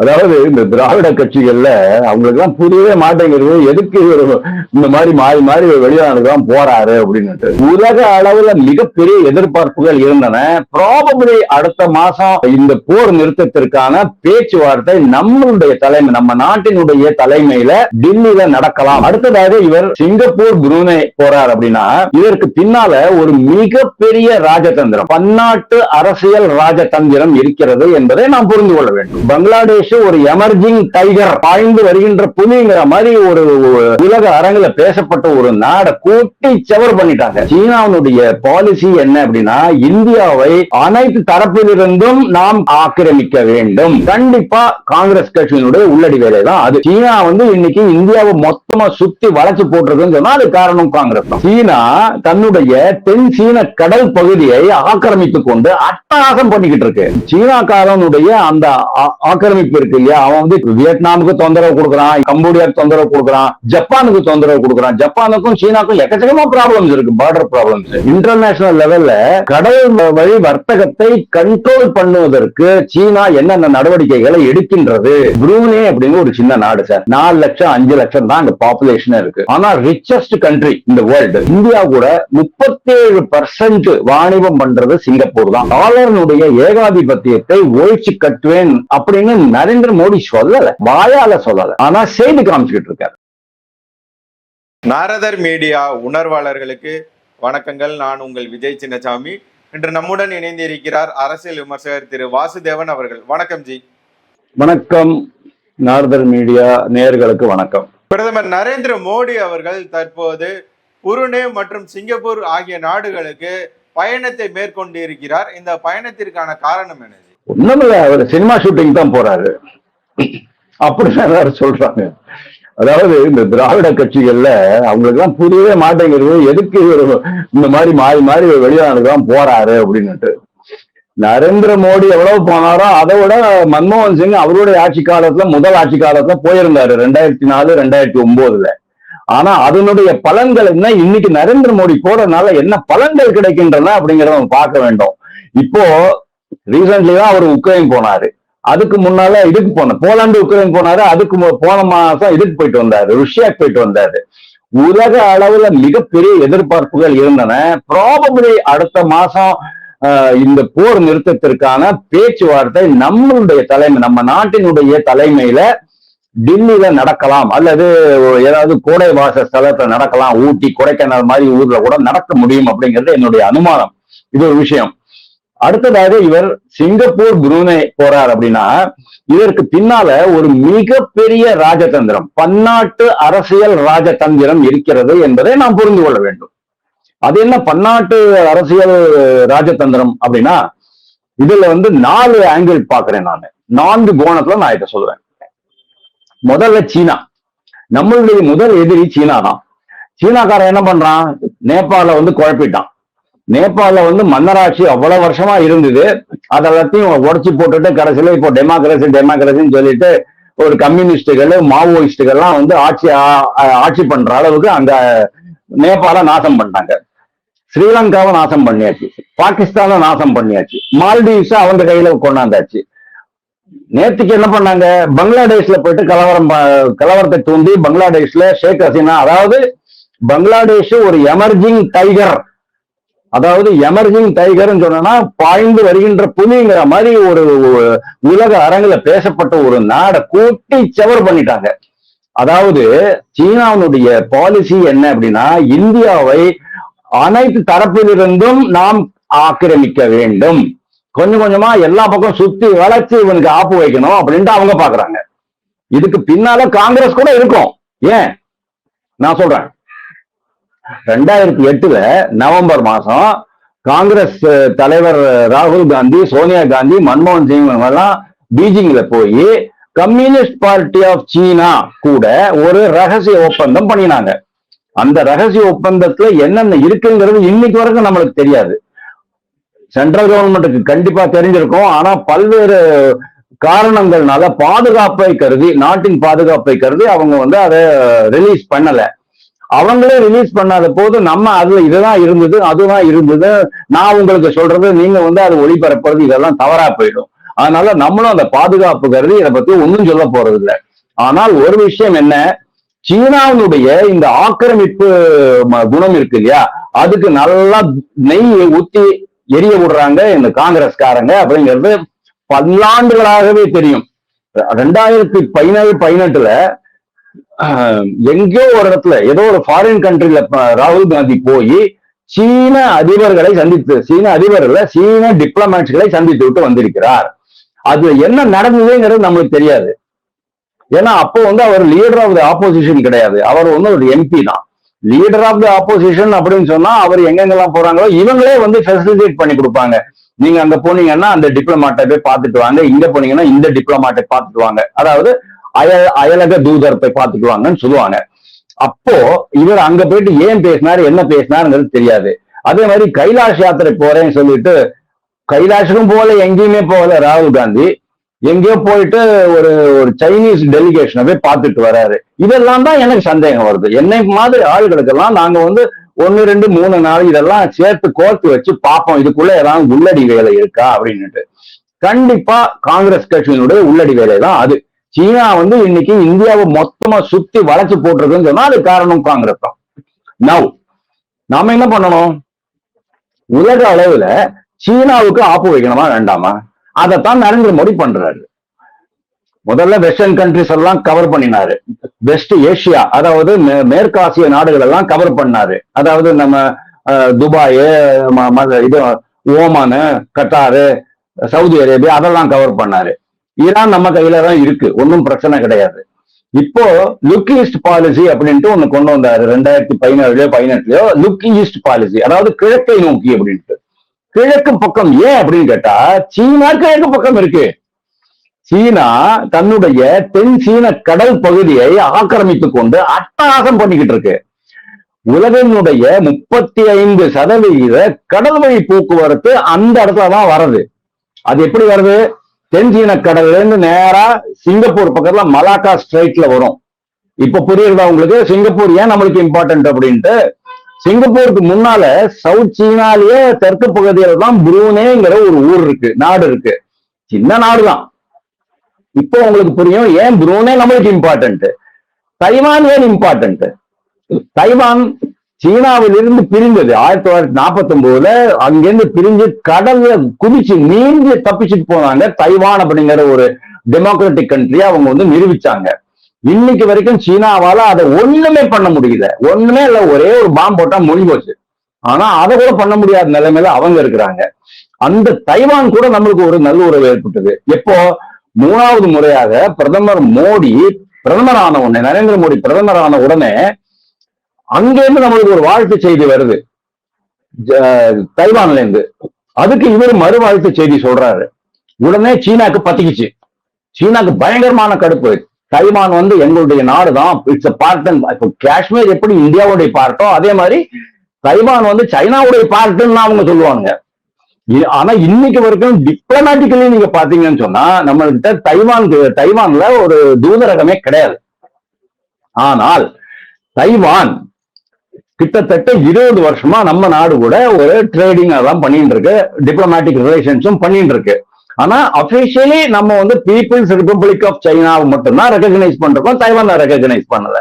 அதாவது இந்த திராவிட கட்சிகள்ல அவங்களுக்கு எல்லாம் புரியவே மாட்டேங்கிறது எதுக்கு இவரு இந்த மாதிரி மாறி மாறி வெளிநாடுதான் போறாரு அப்படின்னு உலக அளவுல மிகப்பெரிய எதிர்பார்ப்புகள் இருந்தன. ப்ராபபிளி அடுத்த மாசம் இந்த போர் நிறுத்தத்திற்கான பேச்சுவார்த்தை நம்மளுடைய தலைமை நம்ம நாட்டினுடைய தலைமையில டெல்லியில நடக்கலாம். அடுத்ததாக இவர் சிங்கப்பூர் புரூனே போறார் அப்படின்னா இதற்கு பின்னால ஒரு மிகப்பெரிய ராஜதந்திரம் பன்னாட்டு அரசியல் ராஜதந்திரம் இருக்கிறது என்பதை நாம் புரிந்து கொள்ள வேண்டும். பங்களாதேஷ் ஒரு எமர்ஜிங் டைகர் பாய்ந்து வருகின்ற புலிங்கிற மாதிரி ஒரு உலக அரங்குல பேசப்பட்ட ஒரு நாடை கூட்டி செவர் பண்ணிட்டாங்க. சீனாவுடைய பாலிசி என்ன அப்படின்னா இந்தியாவை அனைத்து தரப்பிலிருந்தும் நாம் ஆக்கிரமிக்க வேண்டும். கண்டிப்பா காங்கிரஸ் கட்சியினுடைய உள்ளடி வேலை தான் அது. சீனா வந்து இன்னைக்கு இந்தியாவை மொத்தமா சுத்தி வளைச்சு போட்டுருக்குன்னு சொன்னா அது காரணம் காங்கிரஸ் தான். சீனா தன்னுடைய தென் சீன கடல் பகுதியை ஆக்கிரமித்துக் கொண்டு அட்டகாசம் பண்ணிக்கிட்டு இருக்கு. சீனாக்காரனுடைய அந்த ஆக்கிரமிப்பு இருக்கு இல்லையா? அவன் வந்து வியட்நாமுக்கு தொந்தரவு கொடுக்குறான் கம்போடியாவுக்கு தொந்தரவு கொடுக்குறான் ஜப்பானுக்கு தொந்தரவு கொடுக்குறான். ஜப்பானுக்கும் சீனாக்கும் எக்கச்சக்கமா ப்ராப்ளம்ஸ் இருக்கு பார்டர் ப்ராப்ளம்ஸ் இன்டர்நேஷனல் லெவல்ல கடல் வழி வர்த்தகத்தை கண்ட்ரோல் பண்ணுவதற்கு சீனா என்னென்ன நடவடிக்கைகளை எடுக்கின்றது? புரூனே அப்படின்னு ஒரு சின்ன நாடு சார் நாலு லட்சம் அஞ்சு லட்சம் தான் அங்க பாப்புலேஷன் இருக்கு. ஆனா ரிச்சஸ்ட் கண்ட்ரி இந்த வேர்ல்டு இந்தியா கூட முப்பத்தேழு பர்சன்ட் வாணிபம் பண்றது சிங்கப்பூர் தான். டாலர்னுடைய ஏகாதிபத்தியத்தை ஒழிச்சு கட்டுவேன் அப்படின்னு நரேந்திர மோடி சொல்லல வாயால சொல்லல. ஆனா செய்து காமிச்சுக்கிட்டு இருக்காரு. நாரதர் மீடியா உணர்வாளர்களுக்கு வணக்கங்கள். நான் உங்கள் விஜய் சின்னசாமி. இன்று நம்முடன் இணைந்திருக்கிறார் அரசியல் விமர்சகர் திரு வாசுதேவன் அவர்கள். வணக்கம் ஜி. வணக்கம். நார்தர் மீடியா நேயர்களுக்கு வணக்கம். பிரதமர் நரேந்திர மோடி அவர்கள் தற்போது புருனே மற்றும் சிங்கப்பூர் ஆகிய நாடுகளுக்கு பயணத்தை மேற்கொண்டு இருக்கிறார் இந்த பயணத்திற்கான காரணம் என்ன ஒண்ணுமில்ல அவர் சினிமா ஷூட்டிங் தான் போறாரு. அப்படிதான் எல்லாரும் சொல்றாங்க. அதாவது இந்த திராவிட கட்சிகள்ல அவங்களுக்கு எல்லாம் புரியவே மாட்டேங்கிறது எதுக்கு இவரு இந்த மாதிரி மாறி மாறி வெளிநாடுதான் போறாரு அப்படின்னுட்டு. நரேந்திர மோடி எவ்வளவு போனாரோ அதை விட மன்மோகன் சிங் அவருடைய ஆட்சி காலத்துல முதல் ஆட்சி காலத்துல போயிருந்தாரு ரெண்டாயிரத்தி நாலு ரெண்டாயிரத்தி ஒன்பதுல ஆனா அதனுடைய பலன்கள் என்ன? இன்னைக்கு நரேந்திர மோடி போறதுனால என்ன பலன்கள் கிடைக்கின்றன அப்படிங்கறத நம்ம பார்க்க வேண்டும். இப்போ ரீசென்ட்லி தான் அவர் உக்ரைன் போனாரு. அதுக்கு முன்னால இதுக்கு போன போலாண்டு உக்ரைன் போனாரு அதுக்கு போன மாசம் இதுக்கு போயிட்டு வந்தாரு ருஷ்யாக்கு போயிட்டு வந்தாரு. உலக அளவுல மிகப்பெரிய எதிர்பார்ப்புகள் இருந்தன. ப்ராபபிளி அடுத்த மாசம் ஆஹ், இந்த போர் நிறுத்தத்திற்கான பேச்சுவார்த்தை நம்மளுடைய தலைமை நம்ம நாட்டினுடைய தலைமையில டெல்லியில நடக்கலாம் அல்லது ஏதாவது கோடை வாச ஸ்தலத்துல நடக்கலாம் ஊட்டி கொடைக்கானல் மாதிரி ஊர்ல கூட நடக்க முடியும் அப்படிங்கிறது என்னுடைய அனுமானம். இது ஒரு விஷயம். அடுத்ததாக இவர் சிங்கப்பூர் குருனை போறார் அப்படின்னா இதற்கு பின்னால ஒரு மிகப்பெரிய ராஜதந்திரம் பன்னாட்டு அரசியல் ராஜதந்திரம் இருக்கிறது என்பதை நாம் புரிந்து கொள்ள வேண்டும். அது என்ன பன்னாட்டு அரசியல் ராஜதந்திரம் அப்படின்னா இதுல வந்து நாலு ஆங்கிள் பாக்குறேன் நான். நான்கு கோணத்துல நான் இதை சொல்றேன். முதல்ல சீனா. நம்மளுடைய முதல் எதிரி சீனா தான் சீனாக்காரன் என்ன பண்றான்? நேபாள வந்து குழப்பிட்டான். நேபாளில் வந்து மன்னராட்சி அவ்வளவு வருஷமா இருந்தது. அதெல்லாத்தையும் எல்லாத்தையும் போட்டுட்டு கடைசியில் இப்போ டெமோக்ரஸி டெமோக்ரஸின்னு சொல்லிட்டு ஒரு கம்யூனிஸ்டுகள் மாவோயிஸ்டுகள்லாம் வந்து ஆட்சி ஆ- ஆட்சி பண்ற அளவுக்கு அந்த நேபாள நாசம் பண்ணிட்டாங்க. ஸ்ரீலங்காவை நாசம் பண்ணியாச்சு. பாகிஸ்தானை நாசம் பண்ணியாச்சு. மால்டீவ்ஸை அவங்க கையில கொண்டாந்தாச்சு. நேத்துக்கு என்ன பண்ணாங்க? பங்களாதேஷ்ல போயிட்டு கலவரம் கலவரத்தை தூண்டி பங்களாதேஷ்ல ஷேக் ஹசீனா அதாவது பங்களாதேஷ் ஒரு எமர்ஜிங் டைகர் அதாவது எமர்ஜிங் டைகர்னு சொன்னா பாய்ந்து வருகின்ற புலிங்கிற மாதிரி ஒரு உலக அரங்குல பேசப்பட்ட ஒரு நாடை கூட்டி செவர் பண்ணிட்டாங்க. அதாவது சீனாவுடைய பாலிசி என்ன அப்படின்னா இந்தியாவை அனைத்து தரப்பிலிருந்தும் நாம் ஆக்கிரமிக்க வேண்டும். கொஞ்சம் கொஞ்சமா எல்லா பக்கம் சுத்தி வளைச்சு இவனுக்கு ஆப்பு வைக்கணும் அப்படின்ட்டு அவங்க பாக்குறாங்க. இதுக்கு பின்னால காங்கிரஸ் கூட இருக்கும். ஏன்? நான் சொல்றேன். ரெண்டாயிரத்தி எட்டுல நவம்பர் மாசம் காங்கிரஸ் தலைவர் ராகுல் காந்தி சோனியா காந்தி மன்மோகன் சிங் எல்லாம் பீஜிங்ல போய் கம்யூனிஸ்ட் பார்ட்டி ஆஃப் சீனா கூட ஒரு ரகசிய ஒப்பந்தம் பண்ணினாங்க. அந்த ரகசிய ஒப்பந்தத்துல என்னென்ன இருக்குங்கிறது இன்னைக்கு வரைக்கும் நம்மளுக்கு தெரியாது. சென்ட்ரல் கவர்மெண்ட்டுக்கு கண்டிப்பா தெரிஞ்சிருக்கும். ஆனா பல்வேறு காரணங்கள்னால பாதுகாப்பை கருதி நாட்டின் பாதுகாப்பை கருதி அவங்க வந்து அதை ரிலீஸ் பண்ணல. அவங்களே ரிலீஸ் பண்ணாத போது நம்ம அதுல இதுதான் இருந்தது அதுதான் இருந்தது. நான் உங்களுக்கு சொல்றது நீங்க வந்து அது ஒளிபரப்புறது இதெல்லாம் தவறா போயிடும். அதனால நம்மளும் அந்த பாதுகாப்பு கருதி இதை பத்தி ஒன்றும் சொல்ல போறது இல்லை ஆனால் ஒரு விஷயம் என்ன? சீனாவினுடைய இந்த ஆக்கிரமிப்பு ம- குணம் இருக்கு இல்லையா? அதுக்கு நல்லா நெய் ஊத்தி எரிய விடுறாங்க இந்த காங்கிரஸ்காரங்க அப்படிங்கிறது பல்லாண்டுகளாகவே தெரியும். ரெண்டாயிரத்தி பதினேழு பதினெட்டுல எங்கேயோ ஒரு இடத்துல ஏதோ ஒரு ஃபாரின் கண்ட்ரில ராகுல் காந்தி போய் சீன அதிபர்களை சந்தித்து சீன அதிபர்களை சீன டிப்ளமேட்ஸ்களை சந்தித்து விட்டு வந்திருக்கிறார். அது என்ன நடந்ததுங்கிறது நம்மளுக்கு தெரியாது. ஏன்னா அப்போ வந்து அவர் லீடர் ஆஃப் த ஆப்போசிஷன் கிடையாது. அவர் வந்து ஒரு எம்பி தான். லீடர் ஆஃப் த ஆப்போசிஷன் அப்படின்னு சொன்னா அவர் எங்கெங்கெல்லாம் போறாங்களோ இவங்களே வந்து ஃபெசிலிட்டேட் பண்ணி கொடுப்பாங்க. நீங்க அங்க போனீங்கன்னா அந்த டிப்ளமாட்டை போய் பார்த்துட்டு வாங்க. இங்க போனீங்கன்னா இந்த டிப்ளமாட்டை பார்த்துட்டு வாங்க. அதாவது அயல அயலக தூதர் போய் பார்த்துட்டு வாங்கன்னு சொல்லுவாங்க. அப்போ இவர் அங்க போயிட்டு ஏன் பேசினாரு என்ன பேசினாருங்கிறது தெரியாது. அதே மாதிரி கைலாஷ் யாத்திரை போறேன்னு சொல்லிட்டு கைலாஷுக்கும் போகல எங்கேயுமே போகல ராகுல் காந்தி. எங்கேயோ போயிட்டு ஒரு ஒரு சைனீஸ் டெலிகேஷனை போய் பார்த்துட்டு வராரு. இதெல்லாம் தான் எனக்கு சந்தேகம் வருது. என்னை மாதிரி ஆளுகளுக்கெல்லாம் நாங்க வந்து ஒன்னு ரெண்டு மூணு நாள் இதெல்லாம் சேர்த்து கோர்த்து வச்சு பார்ப்போம். இதுக்குள்ள ஏதாவது உள்ளடி வேலை இருக்கா அப்படின்னுட்டு. கண்டிப்பா காங்கிரஸ் கட்சியினுடைய உள்ளடி வேலை தான் அது. சீனா வந்து இன்னைக்கு இந்தியாவை மொத்தமா சுத்தி வளைச்சு போட்டிருக்குன்னு சொன்னா அது காரணம் காங்கிரஸ் தான். நவ் நாம என்ன பண்ணணும்? உலக அளவுல சீனாவுக்கு ஆப்பு வைக்கணுமா வேண்டாமா? அதைத்தான் நரேந்திர மோடி பண்றாரு. முதல்ல வெஸ்டர்ன் கண்ட்ரிஸ் எல்லாம் கவர் பண்ணினாரு. வெஸ்ட் ஏசியா அதாவது மே- மேற்காசிய நாடுகள் எல்லாம் கவர் பண்ணாரு. அதாவது நம்ம துபாய் ம- இது ஓமானு கட்டாரு சவுதி அரேபியா அதெல்லாம் கவர் பண்ணாரு. ஈரான் நம்ம கையில தான் இருக்கு. ஒன்றும் பிரச்சனை கிடையாது. இப்போ லுக் ஈஸ்ட் பாலிசி அப்படின்ட்டு ஒண்ணு கொண்டு வந்தாரு. ரெண்டாயிரத்தி பதினேழுலயோ பதினெட்டுலயோ லுக் ஈஸ்ட் பாலிசி அதாவது கிழக்கை நோக்கி அப்படின்ட்டு. கிழக்கு பக்கம் ஏன் அப்படின்னு கேட்டா சீனா கிழக்கு பக்கம் இருக்கு. சீனா தன்னுடைய தென் சீன கடல் பகுதியை ஆக்கிரமித்துக் கொண்டு அட்டகாசம் பண்ணிக்கிட்டு இருக்கு. உலகினுடைய முப்பத்தி ஐந்து சதவிகித கடல் வழி போக்குவரத்து அந்த இடத்துல தான் வருது அது எப்படி வருது தென் சீன கடல்ல இருந்து நேரா சிங்கப்பூர் பக்கத்துல மலாக்கா ஸ்ட்ரைட்ல வரும். இப்ப புரியுதா உங்களுக்கு? சிங்கப்பூர் ஏன் நம்மளுக்கு இம்பார்ட்டன்ட் அப்படின்ட்டு? சிங்கப்பூருக்கு முன்னால சவுத் சீனாலேயே தெற்கு பகுதியில தான் புரூனேங்கிற ஒரு ஊர் இருக்கு நாடு இருக்கு. சின்ன நாடு தான் இப்போ உங்களுக்கு புரியும் ஏன் புரூனே நம்மளுக்கு இம்பார்ட்டன்ட் தைவான் ஏன் இம்பார்ட்டன்ட் தைவான் சீனாவிலிருந்து பிரிந்தது. ஆயிரத்தி தொள்ளாயிரத்தி நாற்பத்தி ஒன்பதுல அங்கிருந்து பிரிஞ்சு கடல்ல குதிச்சு நீந்து தப்பிச்சுட்டு போனாங்க. தைவான் அப்படிங்கிற ஒரு டெமோக்ராட்டிக் கண்ட்ரியை அவங்க வந்து நிரூபிச்சாங்க. இன்னைக்கு வரைக்கும் சீனாவால அதை ஒண்ணுமே பண்ண முடியல. ஒண்ணுமே இல்ல ஒரே ஒரு பாம்பு போட்டா முடிஞ்சு போச்சு ஆனா அதை கூட பண்ண முடியாத நிலைமையில அவங்க இருக்கிறாங்க. அந்த தைவான் கூட நம்மளுக்கு ஒரு நல்ல உறவு ஏற்பட்டது. எப்போ? மூணாவது முறையாக பிரதமர் மோடி பிரதமர் ஆன உடனே நரேந்திர மோடி பிரதமர் ஆன உடனே அங்கிருந்து நம்மளுக்கு ஒரு வாழ்த்து செய்தி வருது. தைவான்ல இருந்து அதுக்கு இவர் மறு வாழ்த்து செய்தி சொல்றாரு. உடனே சீனாக்கு பத்திக்கிச்சு. சீனாக்கு பயங்கரமான கடுப்பு. தைவான் வந்து எங்களுடைய நாடு தான் இட்ஸ் பார்ட் இப்போ காஷ்மீர் எப்படி இந்தியாவுடைய பார்ட்டோ அதே மாதிரி தைவான் வந்து சைனாவுடைய பார்ட்டுன்னு அவங்க சொல்லுவாங்க. இ- ஆனா இன்னைக்கு வரைக்கும் டிப்ளமேட்டிக்கலி நீங்க பாத்தீங்கன்னு சொன்னா நம்மகிட்ட தைவான் தைவான்ல ஒரு தூதரகமே கிடையாது. ஆனால் தைவான் கிட்டத்தட்ட இருபது வருஷமா நம்ம நாடு கூட ஒரு ட்ரேடிங் அதெல்லாம் பண்ணிட்டு இருக்கு டிப்ளமேட்டிக் ரிலேஷன்ஸும் பண்ணிட்டு இருக்கு ஆனா அபிஷியலி நம்ம வந்து பீப்புள்ஸ் ரிபப்ளிக் ஆஃப் சைனாவை மட்டும்தான் ரெகக்னைஸ் பண்றோம். தைவானை ரெகக்னைஸ் பண்ணல.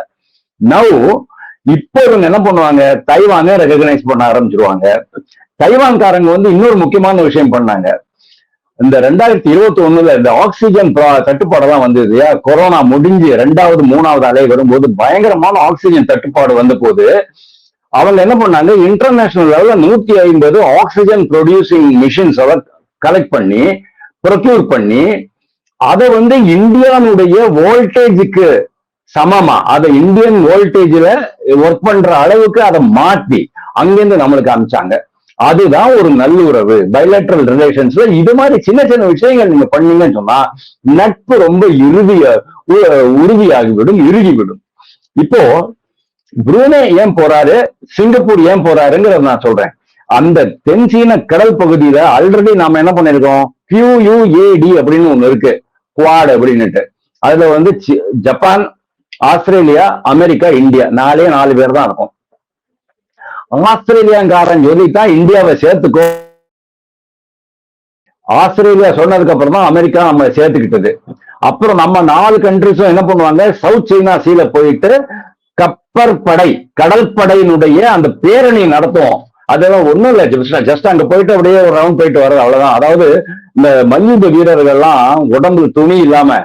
நவ் இப்போ இவங்க என்ன பண்ணுவாங்க? தைவானே ரெகக்னைஸ் பண்ண ஆரம்பிச்சிருவாங்க. தைவான்காரங்க வந்து இன்னொரு முக்கியமான விஷயம் பண்ணாங்க. இந்த ரெண்டாயிரத்தி இருபத்தி ஒண்ணுல இந்த ஆக்சிஜன் ப்ரா- தட்டுப்பாடெல்லாம் வந்தது இல்லையா? கொரோனா முடிஞ்சு ரெண்டாவது மூணாவது அலை வரும்போது பயங்கரமான ஆக்சிஜன் தட்டுப்பாடு வந்த போது அவங்க என்ன பண்ணாங்க? இன்டர்நேஷனல் லெவல்ல நூத்தி ஐம்பது ஆக்சிஜன் ப்ரொடியூசிங் மிஷின்ஸ் கலெக்ட் பண்ணி ப்ரொக்யூர் பண்ணி அதை வந்து இந்தியானுடைய வோல்டேஜுக்கு சமமா அதை இந்தியன் வோல்டேஜ்ல ஒர்க் பண்ற அளவுக்கு அதை மாத்தி அங்கிருந்து நம்மளுக்கு அனுப்பிச்சாங்க. அதுதான் ஒரு நல்லுறவு பைலேட்ரல் ரிலேஷன்ஸ்ல இது மாதிரி சின்ன சின்ன விஷயங்கள் நீங்க பண்ணீங்கன்னு சொன்னா நட்பு ரொம்ப இறுதிய உ- உறுதியாகிவிடும் இறுகிவிடும். இப்போ புரூனே ஏன் போறாரு? சிங்கப்பூர் ஏன் போறாருங்கிறத நான் சொல்றேன். அந்த தென் சீன கடல் பகுதியில ஆல்ரெடி நாம என்ன பண்ணிருக்கோம் QUAD அப்படின்னு ஒண்ணு இருக்கு. குவாட் அப்படின்னுட்டு. அதுல வந்து ஜப்பான் ஆஸ்திரேலியா அமெரிக்கா இந்தியா. நாலே நாலு பேர் தான் இருக்கும். ஆஸ்திரேலியாங்காரன் சொல்லித்தான் இந்தியாவை சேர்த்துக்கோ. ஆஸ்திரேலியா சொன்னதுக்கு அப்புறம் தான் அமெரிக்கா நம்ம சேர்த்துக்கிட்டது. அப்புறம் நம்ம நாலு கண்ட்ரிஸும் என்ன பண்ணுவாங்க? சவுத் சைனா சீல போயிட்டு கப்பற்படை கடற்படையினுடைய அந்த பேரணி நடத்துவோம் அதெல்லாம் ஒண்ணும் இல்ல ஜஸ்ட் ஜஸ்ட் அங்க போயிட்டு அப்படியே ஒரு ரவுண்ட் போயிட்டு வர்றது அவ்வளவுதான். அதாவது இந்த மல்யுத்த வீரர்கள்லாம் உடம்புல துணி இல்லாம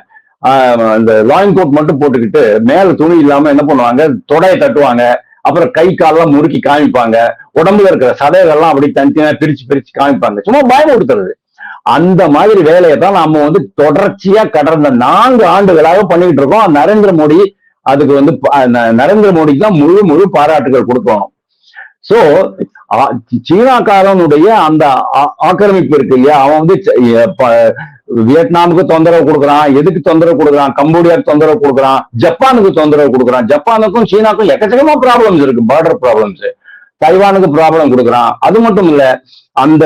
இந்த லாயின் கோட் மட்டும் போட்டுக்கிட்டு மேல துணி இல்லாம என்ன பண்ணுவாங்க? தொடையை தட்டுவாங்க. அப்புறம் கை காலெல்லாம் முறுக்கி காமிப்பாங்க. உடம்புல இருக்கிற சதைகள்லாம் அப்படி தனித்தனியா பிரிச்சு பிரிச்சு காமிப்பாங்க. சும்மா பயமுறுத்துறது. அந்த மாதிரி வேலையை தான் நாம வந்து தொடர்ச்சியா கடந்த நான்கு ஆண்டுகளாக பண்ணிக்கிட்டு இருக்கோம். நரேந்திர மோடி அதுக்கு வந்து ப- ந- நரேந்திர மோடிக்கு தான் முழு முழு பாராட்டுகள் கொடுக்கணும். சோ சீனாக்காரனுடைய அந்த ஆ- ஆக்கிரமிப்பு இருக்கு இல்லையா? அவன் வந்து வியட்நாமுக்கு தொந்தரவு கொடுக்குறான் எதுக்கு தொந்தரவு கொடுக்குறான்? கம்போடியாவுக்கு தொந்தரவு கொடுக்குறான் ஜப்பானுக்கு தொந்தரவு கொடுக்குறான். ஜப்பானுக்கும் சீனாக்கும் எக்கச்சக்கமா ப்ராப்ளம்ஸ் இருக்கு பார்டர் ப்ராப்ளம்ஸ் தைவானுக்கு ப்ராப்ளம் கொடுக்குறான். அது மட்டும் இல்ல அந்த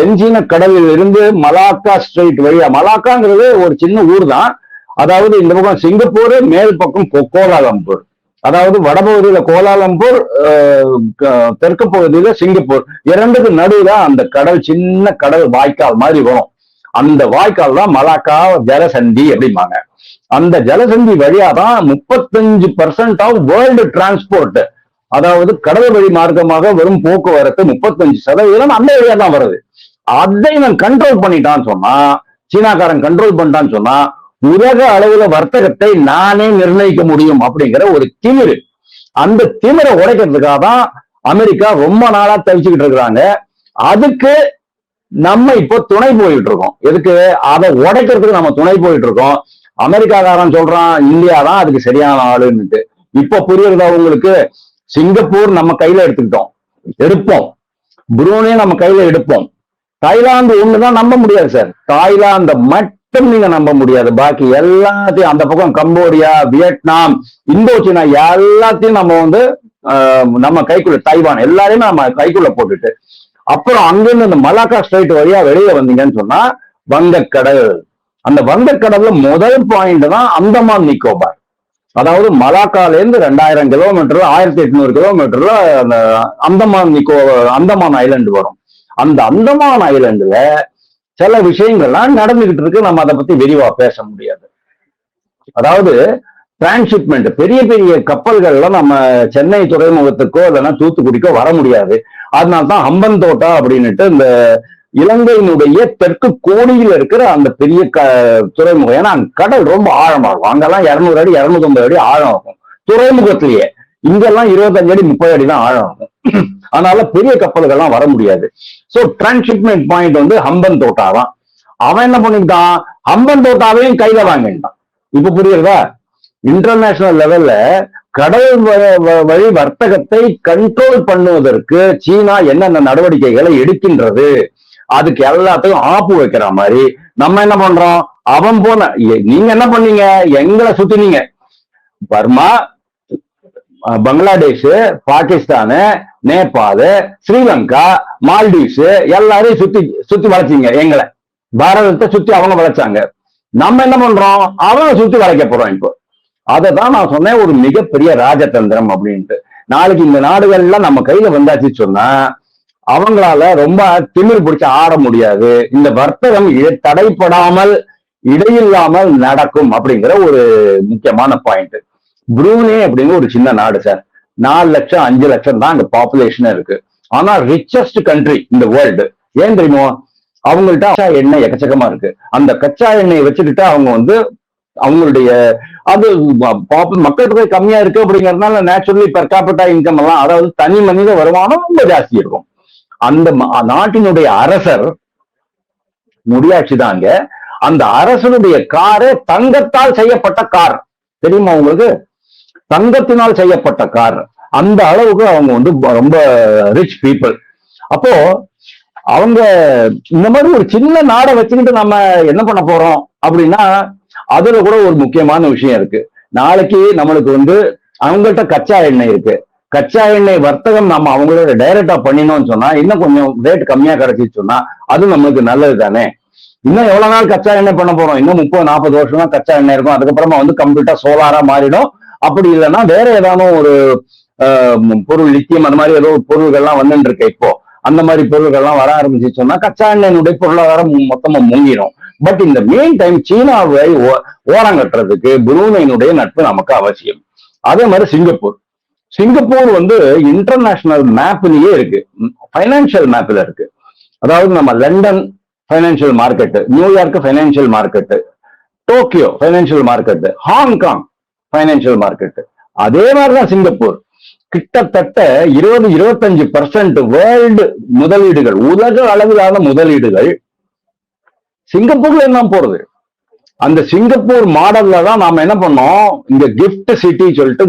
தென்சீன கடலில் இருந்து மலாக்கா ஸ்ட்ரெயிட் வழியா மலாக்காங்கிறது ஒரு சின்ன ஊர் தான் அதாவது இந்த பக்கம் சிங்கப்பூர் மேல் பக்கம் கோ- கோலாலம்பூர். அதாவது வடபகுதியில கோலாலம்பூர் அஹ், தெற்கு பகுதியில சிங்கப்பூர். இரண்டுக்கு நடுவுல அந்த கடல் சின்ன கடல் வாய்க்கால் மாதிரி வரும். அந்த வாய்க்கால் தான் மலாக்கா ஜலசந்தி அப்படிம்பாங்க. அந்த ஜலசந்தி வழியா தான் முப்பத்தஞ்சு பர்சன்ட் ஆஃப் வேர்ல்டு டிரான்ஸ்போர்ட் அதாவது கடல் வழி மார்க்கமாக வரும் போக்குவரத்து முப்பத்தஞ்சு சதவீதம் அந்த ஏரியா தான் வருது. அதை இவன் கண்ட்ரோல் பண்ணிட்டான்னு சொன்னா சீனாக்காரன் கண்ட்ரோல் பண்ணிட்டான்னு சொன்னா உலக அளவுல வர்த்தகத்தை நானே நிர்ணயிக்க முடியும் அப்படிங்கிற ஒரு திமிரு. அந்த திமிரை உடைக்கிறதுக்காக தான் அமெரிக்கா ரொம்ப நாளா தவிச்சுக்கிட்டு இருக்கிறாங்க. அதுக்கு நம்ம இப்போ துணை போயிட்டு இருக்கோம். எதுக்கு? அதை உடைக்கிறதுக்கு நம்ம துணை போயிட்டு இருக்கோம். அமெரிக்காக்காரன் சொல்றான் இந்தியா தான் அதுக்கு சரியான ஆளுன்னுட்டு. இப்ப புரியுறதா உங்களுக்கு? சிங்கப்பூர் நம்ம கையில எடுத்துக்கிட்டோம். எடுப்போம். புரூனே நம்ம கையில எடுப்போம். தாய்லாந்து ஒண்ணுதான் நம்ப முடியாது சார். தாய்லாந்த மட்டும் நீங்க நம்ப முடியாது. பாக்கி எல்லாத்தையும் அந்த பக்கம் கம்போடியா வியட்நாம் இந்தோ சீனா எல்லாத்தையும் நம்ம வந்து நம்ம கைக்குள்ள தைவான் எல்லாரையுமே நம்ம கைக்குள்ள போட்டுட்டு அப்புறம் அங்கிருந்து அந்த மலாக்கா ஸ்ட்ரைட் வழியா வெளியே வந்தீங்கன்னு சொன்னா வங்கக்கடல். அந்த வங்கக்கடல்ல முதல் பாயிண்ட் தான் அந்தமான் நிக்கோபார். அதாவது மலாக்கால இருந்து ரெண்டாயிரம் கிலோமீட்டர்ல ஆயிரத்தி எட்நூறு கிலோமீட்டர்ல அந்த அந்தமான் நிக்கோ அந்தமான் ஐலண்ட் வரும். அந்த அந்தமான் ஐலண்டுல சில விஷயங்கள்லாம் நடந்துகிட்டு இருக்கு. நம்ம அதை பத்தி விரிவா பேச முடியாது. அதாவது டிரான்ஸ்ஷிப்மெண்ட் பெரிய பெரிய கப்பல்கள்ல நம்ம சென்னை துறைமுகத்துக்கோ இல்லைன்னா தூத்துக்குடிக்கோ வர முடியாது. அதனால்தான் ஹம்பன் தோட்டா அப்படின்னுட்டு இந்த இலங்கையினுடைய தெற்கு கோடியில் இருக்கிற அந்த பெரிய க துறைமுகம். ஏன்னா கடல் ரொம்ப ஆழமாகும் அங்கெல்லாம் இரநூறு அடி இருநூத்தம்பது அடி ஆழம் ஆகும் துறைமுகத்திலேயே. இங்கெல்லாம் இருபத்தஞ்சு அடி முப்பது அடி தான் ஆழம் ஆகும் அதனால பெரிய கப்பல்கள்லாம் வர முடியாது. சோ டிரான்ஸ்ஷிப்மெண்ட் பாயிண்ட் வந்து ஹம்பன் தோட்டா தான். அவன் என்ன பண்ணிட்டான் ஹம்பன் தோட்டாவையும் கையில வாங்கிட்டான் இப்ப புரியுறதா? இன்டர்நேஷனல் லெவல்ல கடல் வ- வ- வழி வர்த்தகத்தை கண்ட்ரோல் பண்ணுவதற்கு சீனா என்னென்ன நடவடிக்கைகளை எடுக்கின்றது? அதுக்கு எல்லாத்தையும் ஆப்பு வைக்கிற மாதிரி. நம்ம என்ன பண்றோம்? அவன் போன நீங்க என்ன பண்ணீங்க? எங்களை சுத்தினீங்க. பர்மா பங்களாதேஷ் பாகிஸ்தானு நேபாள் ஸ்ரீலங்கா மால்டீவ்ஸ் எல்லாரையும் சுத்தி சுத்தி வளைச்சிங்க எங்களை. பாரதத்தை சுத்தி அவங்க வளைச்சாங்க நம்ம என்ன பண்றோம்? அவங்க சுத்தி வளைக்க போறோம் இப்போ. அதை தான் நான் சொன்னேன் ஒரு மிகப்பெரிய ராஜதந்திரம் அப்படின்ட்டு. நாளைக்கு இந்த நாடுகள்லாம் நம்ம கையில வந்தாச்சு சொன்னா அவங்களால ரொம்ப திமிர் பிடிச்சு ஆட முடியாது. இந்த வர்த்தகம் தடைப்படாமல் இடையில்லாமல் நடக்கும் அப்படிங்கிற ஒரு முக்கியமான பாயிண்ட் புரூனே அப்படிங்கிற ஒரு சின்ன நாடு சார் நாலு லட்சம் அஞ்சு லட்சம் தான் அங்க பாப்புலேஷன் இருக்கு. ஆனா ரிச்சஸ்ட் கண்ட்ரி இந்த வேர்ல்டு ஏன் தெரியுமோ? அவங்கள்ட்ட கச்சா எண்ணெய் எக்கச்சக்கமா இருக்கு. அந்த கச்சா எண்ணெயை வச்சுக்கிட்டு அவங்க வந்து அவங்களுடைய அது பாப்பு- மக்கள் தொகை கம்மியா இருக்கு அப்படிங்கறதுனால நேச்சுரலி பெர் கேபிட்டா இன்கம் எல்லாம் அதாவது தனி மனித வருமானம் ரொம்ப ஜாஸ்தி இருக்கும். அந்த ம- நாட்டினுடைய அரசர் முடியாட்சி தாங்க அந்த அரசனுடைய காரு தங்கத்தால் செய்யப்பட்ட கார். தெரியுமா உங்களுக்கு? தங்கத்தினால் செய்யப்பட்ட கார். அந்த அளவுக்கு அவங்க வந்து ரொம்ப ரிச் பீப்புள் அப்போ அவங்க இந்த மாதிரி ஒரு சின்ன நாடை வச்சுக்கிட்டு நம்ம என்ன பண்ண போறோம் அப்படின்னா அதுல கூட ஒரு முக்கியமான விஷயம் இருக்கு. நாளைக்கு நம்மளுக்கு வந்து அவங்கள்ட்ட கச்சா எண்ணெய் இருக்கு. கச்சா எண்ணெய் வர்த்தகம் நம்ம அவங்களோட டைரக்டா பண்ணினோம்னு சொன்னா இன்னும் கொஞ்சம் ரேட் கம்மியா கிடைச்சிச்சு சொன்னா அது நம்மளுக்கு நல்லது தானே? இன்னும் எவ்வளவு நாள் கச்சா எண்ணெய் பண்ண போறோம்? இன்னும் முப்பது நாற்பது வருஷம் தான் கச்சா எண்ணெய் இருக்கும். அதுக்கப்புறமா வந்து கம்ப்ளீட்டா சோலாரா மாறிடும். அப்படி இல்லைன்னா வேற ஏதானும் ஒரு ஆஹ், பொருள் லித்தியம் அந்த மாதிரி ஏதோ பொருள்கள்லாம் வந்துட்டு இருக்கு இப்போ. அந்த மாதிரி பொருட்கள்லாம் வர ஆரம்பிச்சு கச்சா எண்ணெயினுடைய பொருளாதாரம் மொத்தமா முங்கிடும் பட் இந்த மெயின் டைம் சீனாவை ஓ- ஓரங்கட்டுறதுக்கு புரூனையினுடைய நட்பு நமக்கு அவசியம். அதே மாதிரி சிங்கப்பூர். சிங்கப்பூர் வந்து இன்டர்நேஷனல் மேப்லயே இருக்கு. ஃபைனான்சியல் மேப்ல இருக்கு. அதாவது நம்ம London financial market New York financial market Tokyo financial market Hong Kong financial market அதே மாதிரிதான் சிங்கப்பூர். கிட்டத்தட்ட இருபது இருபத்தஞ்சு பர்சன்ட் வேர்ல்டு முதலீடுகள் உலக அளவிலான முதலீடுகள் சிங்கப்பூர்ல என்ன போறது. அந்த சிங்கப்பூர் மாடல்ல தான் நாம என்ன பண்ணோம்? இந்த கிஃப்ட் சிட்டி சொல்லிட்டு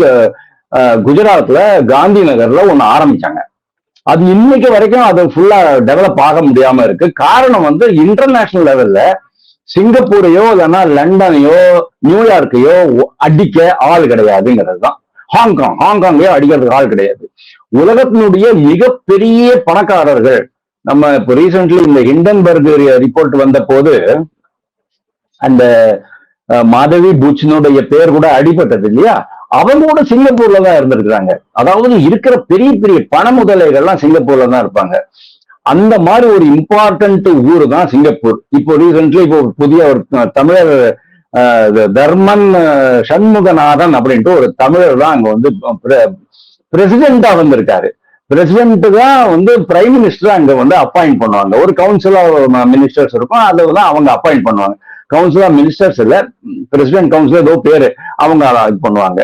குஜராத்ல காந்தி நகர்ல ஒண்ணு ஆரம்பிச்சாங்க. அது இன்னைக்கு வரைக்கும் அது ஃபுல்லா டெவலப் ஆக முடியாம இருக்கு. காரணம் வந்து இன்டர்நேஷனல் லெவல்ல சிங்கப்பூரையோ இல்லைன்னா லண்டனையோ நியூயார்க்கையோ அடிக்க ஆள் கிடையாதுங்கிறது தான் ஹாங்காங் ஹாங்காங்கையோ அடிக்கிறதுக்கு ஆள் கிடையாது. உலகத்தினுடைய மிகப்பெரிய பணக்காரர்கள் நம்ம இப்போ ரீசெண்ட்லி இந்த ஹிண்டன்பர்க் ரிப்போர்ட் வந்த போது அந்த மாதவி பூச்சினுடைய பேர் கூட அடிபட்டது இல்லையா? அவங்க கூட சிங்கப்பூர்ல தான் இருந்திருக்கிறாங்க. அதாவது இருக்கிற பெரிய பெரிய பண முதலைகள்லாம் சிங்கப்பூர்ல தான் இருப்பாங்க. அந்த மாதிரி ஒரு இம்பார்ட்டன்ட் ஊர் தான் சிங்கப்பூர். இப்போ ரீசெண்ட்லி இப்போ புதிய ஒரு தமிழர் தர்மன் சண்முகநாதன் அப்படின்ட்டு ஒரு தமிழர் தான் அங்க வந்து பிரசிடென்டா வந்திருக்காரு. பிரசிடென்ட் தான் வந்து பிரைம் மினிஸ்டர் அங்க வந்து அப்பாயிண்ட் பண்ணுவாங்க. ஒரு கவுன்சில் ஆஃப் மினிஸ்டர்ஸ் இருக்கும். அதுல தான் அவங்க அப்பாயிண்ட் பண்ணுவாங்க. கவுன்சில் ஆஃப் மினிஸ்டர்ஸ் இல்ல பிரசிடென்ட் கவுன்சில் ஏதோ பேரு அவங்க இது பண்ணுவாங்க.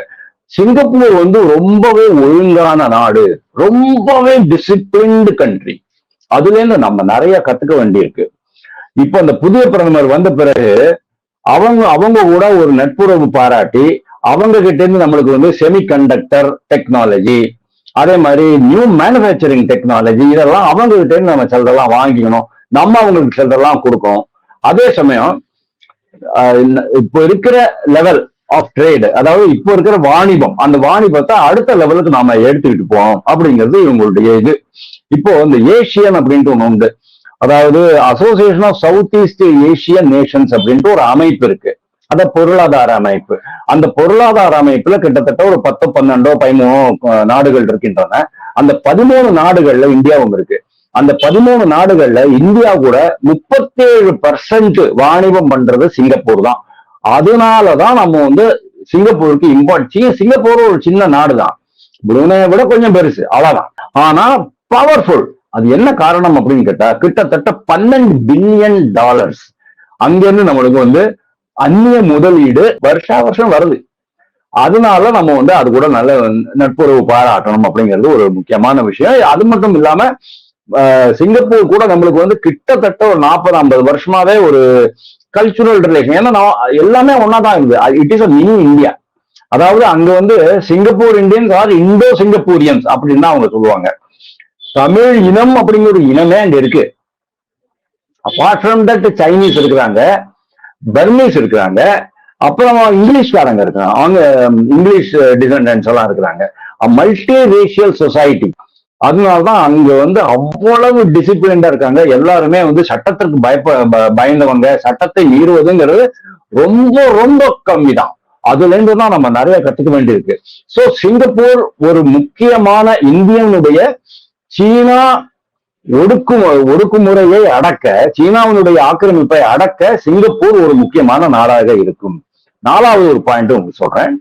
சிங்கப்பூர் வந்து ரொம்பவே ஒழுங்கான நாடு. ரொம்பவே டிசிப்ளின்டு கண்ட்ரி அதுல இருந்து நம்ம நிறைய கத்துக்க வேண்டியிருக்கு. இப்போ அந்த புதிய பிரதமர் வந்த பிறகு அவங்க அவங்க கூட ஒரு நட்புறவு பாராட்டி அவங்க கிட்ட இருந்து நம்மளுக்கு வந்து செமி கண்டக்டர் டெக்னாலஜி அதே மாதிரி நியூ மேனுஃபேக்சரிங் டெக்னாலஜி இதெல்லாம் அவங்க கிட்ட இருந்து நம்ம சிலதெல்லாம் வாங்கிக்கணும். நம்ம அவங்களுக்கு சிலதெல்லாம் கொடுக்கணும். அதே சமயம் இப்போ இருக்கிற லெவல் ஆஃப் ட்ரேடு அதாவது இப்போ இருக்கிற வாணிபம். அந்த வாணிபத்தை அடுத்த லெவலுக்கு நாம எடுத்துக்கிட்டு போவோம் அப்படிங்கிறது இவங்களுடைய இது. இப்போ இந்த ஏசியன் அப்படின்ட்டு ஒண்ணு உண்டு. அதாவது association of South East Asian nations அப்படின்ட்டு ஒரு அமைப்பு இருக்கு. அத பொருளாதார அமைப்பு. அந்த பொருளாதார அமைப்புல கிட்டத்தட்ட ஒரு பத்து பன்னெண்டோ பதிமூணோ நாடுகள் இருக்கின்றன. அந்த பதிமூணு நாடுகள்ல இந்தியாவும் இருக்கு. அந்த பதிமூணு நாடுகள்ல இந்தியா கூட முப்பத்தேழு பர்சன்ட் வாணிபம் பண்றது சிங்கப்பூர் தான். அதனாலதான் நம்ம வந்து சிங்கப்பூருக்கு இம்பார்ட் சிங்கப்பூர் ஒரு சின்ன நாடு தான் புருனையை விட கொஞ்சம் பெருசு அவ்வளவுதான். ஆனா பவர்ஃபுல் அது என்ன காரணம் அப்படின்னு கேட்டா கிட்டத்தட்ட பன்னெண்டு பில்லியன் டாலர்ஸ் அங்கிருந்து நம்மளுக்கு வந்து அந்நிய முதலீடு வருஷா வருஷம் வருது. அதனால நம்ம வந்து அது கூட நல்ல நட்புறவு பாராட்டணும் அப்படிங்கிறது ஒரு முக்கியமான விஷயம். அது மட்டும் இல்லாம சிங்கப்பூர் கூட நம்மளுக்கு வந்து கிட்டத்தட்ட ஒரு நாற்பது ஐம்பது வருஷமாவே ஒரு கல்ச்சுரல் ரிலேஷன் ஏன்னா நான் எல்லாமே ஒன்னாதான் இருக்குது it is a mini India அதாவது அங்க வந்து Singapore Indians are Indo Singaporeans அப்படின்னு தான் அவங்க சொல்லுவாங்க. தமிழ் இனம் அப்படிங்கிற ஒரு இனமே அங்க இருக்கு. அப்பார்ட் ஃப்ரம் தட் சைனீஸ் இருக்கிறாங்க பர்மீஸ் இருக்கிறாங்க அப்புறம் இங்கிலீஷ்காரங்க இருக்கிறாங்க. அவங்க இங்கிலீஷ் டிசெண்டன்ஸ் எல்லாம் இருக்கிறாங்க. மல்டி ரேஷியல் சொசைட்டி அதனாலதான் அங்க வந்து அவ்வளவு டிசிப்ளின்டா இருக்காங்க. எல்லாருமே வந்து சட்டத்திற்கு பயப்ப பயந்தவங்க. சட்டத்தை மீறுவதுங்கிறது ரொம்ப ரொம்ப கம்மி தான் அதுல இருந்து தான் நம்ம நிறைய கத்துக்க வேண்டியிருக்கு. சோ சிங்கப்பூர் ஒரு முக்கியமான இந்தியனுடைய சீனா ஒடுக்கும் ஒடுக்குமுறையை அடக்க சீனாவினுடைய ஆக்கிரமிப்பை அடக்க சிங்கப்பூர் ஒரு முக்கியமான நாடாக இருக்கும். நாலாவது ஒரு பாயிண்ட் உங்களுக்கு சொல்றேன்.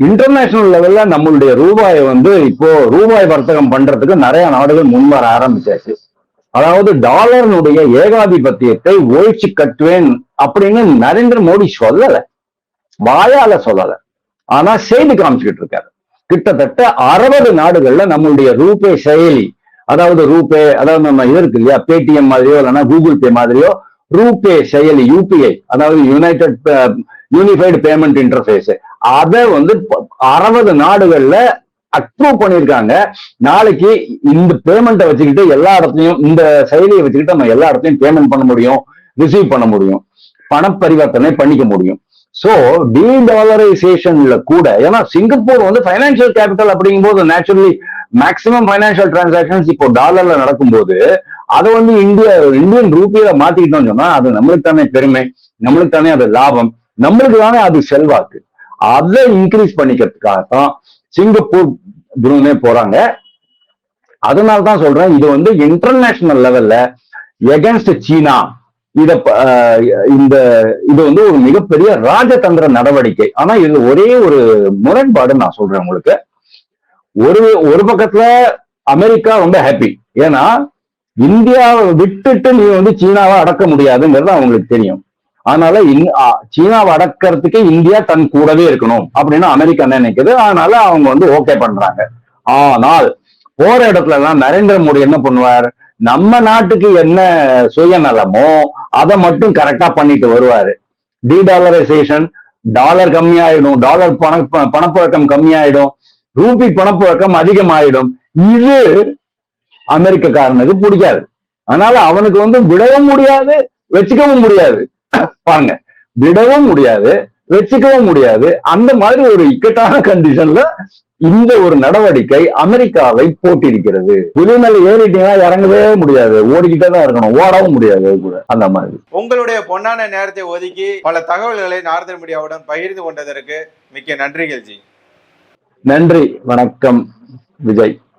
இன்டர்நேஷனல் லெவல்ல நம்மளுடைய ரூபாயை வந்து இப்போ ரூபாய் வர்த்தகம் பண்றதுக்கு நிறைய நாடுகள் முன்வர ஆரம்பிச்சாச்சு. அதாவது டாலர்னுடைய ஏகாதிபத்தியத்தை ஒழிச்சு கட்டுவேன் அப்படின்னு நரேந்திர மோடி சொல்லல. வாயால சொல்லல. ஆனா செய்து காமிச்சுக்கிட்டு இருக்காரு. கிட்டத்தட்ட அறுபது நாடுகள்ல நம்மளுடைய ரூபே செயலி அதாவது ரூபே அதாவது நம்ம இது இருக்கு இல்லையா பேடிஎம் மாதிரியோ இல்லைன்னா கூகுள் பே மாதிரியோ ரூபே செயலி யூபிஐ அதாவது யுனைடெட் யூனிஃபைடு பேமெண்ட் இன்டர்ஃபேஸ் அதை வந்து அறுபது நாடுகள்ல அப்ரூவ் பண்ணியிருக்காங்க. நாளைக்கு இந்த பேமெண்ட்டை வச்சுக்கிட்டு எல்லா இடத்துலையும் இந்த செயலியை வச்சுக்கிட்டு நம்ம எல்லா இடத்துலையும் பேமெண்ட் பண்ண முடியும் ரிசீவ் பண்ண முடியும் பண பரிவர்த்தனை பண்ணிக்க முடியும். சோ டீடாலரைசேஷன்ல கூட ஏன்னா சிங்கப்பூர் வந்து பைனான்சியல் கேபிட்டல் அப்படிங்கும்போது நேச்சுரலி மேக்சிமம் பைனான்சியல் டிரான்சாக்சன்ஸ் இப்போ டாலர்ல நடக்கும்போது அதை வந்து இந்தியா இந்தியன் ரூபியில மாத்திக்கிட்டோம்னு சொன்னா அது நம்மளுக்கு தானே பெருமை நம்மளுக்கு தானே அது லாபம் நம்மளுக்கு தானே அது செல்வாக்கு. அதை இன்க்ரீஸ் பண்ணிக்கிறதுக்காக தான் சிங்கப்பூர் புரூனே போறாங்க. அதனால தான் சொல்றேன் இது வந்து இன்டர்நேஷனல் லெவல்ல எகென்ஸ்ட் சீனா. இத இந்த இது வந்து ஒரு மிகப்பெரிய ராஜதந்திர நடவடிக்கை. ஆனா இது ஒரே ஒரு முரண்பாடு நான் சொல்றேன் உங்களுக்கு. ஒரு ஒரு பக்கத்துல அமெரிக்கா ரொம்ப ஹாப்பி ஏன்னா இந்தியாவை விட்டுட்டு நீ வந்து சீனாவை அடக்க முடியாதுங்கிறது அவங்களுக்கு தெரியும். அதனால இந்- ஆ, சீனாவை அடக்கிறதுக்கு இந்தியா தன் கூடவே இருக்கணும் அப்படின்னு அமெரிக்கா நினைக்குது. அதனால அவங்க வந்து ஓகே பண்றாங்க. ஆனால் போற இடத்துல எல்லாம் நரேந்திர மோடி என்ன பண்ணுவார்? நம்ம நாட்டுக்கு என்ன சுயநலமோ அதை மட்டும் கரெக்டா பண்ணிட்டு வருவாரு. டீடாலரைசேஷன் டாலர் கம்மியாயிடும். டாலர் பண பணப்புழக்கம் கம்மியாயிடும். ரூபி பணப்புழக்கம் அதிகமாயிடும். இது அமெரிக்கக்காரனுக்கு பிடிக்காது. அதனால அவனுக்கு வந்து விடவும் முடியாது வச்சுக்கவும் முடியாது. பாருங்க. விடவும் முடியாது வச்சுக்கவும் முடியாது. அந்த மாதிரி ஒரு இக்கட்டான கண்டிஷன்ல இந்த ஒரு நடவடிக்கை அமெரிக்காவை போட்டிருக்கிறது புலிமலை ஏறிட்டீங்கன்னா இறங்கவே முடியாது. ஓடிக்கிட்டே தான் இருக்கணும். ஓடவும் முடியாது கூட. அந்த மாதிரி. உங்களுடைய பொன்னான நேரத்தை ஒதுக்கி பல தகவல்களை நாரதர் மீடியாவுடன் பகிர்ந்து கொண்டதற்கு மிக்க நன்றிகள் ஜி. நன்றி. வணக்கம். விஜய்.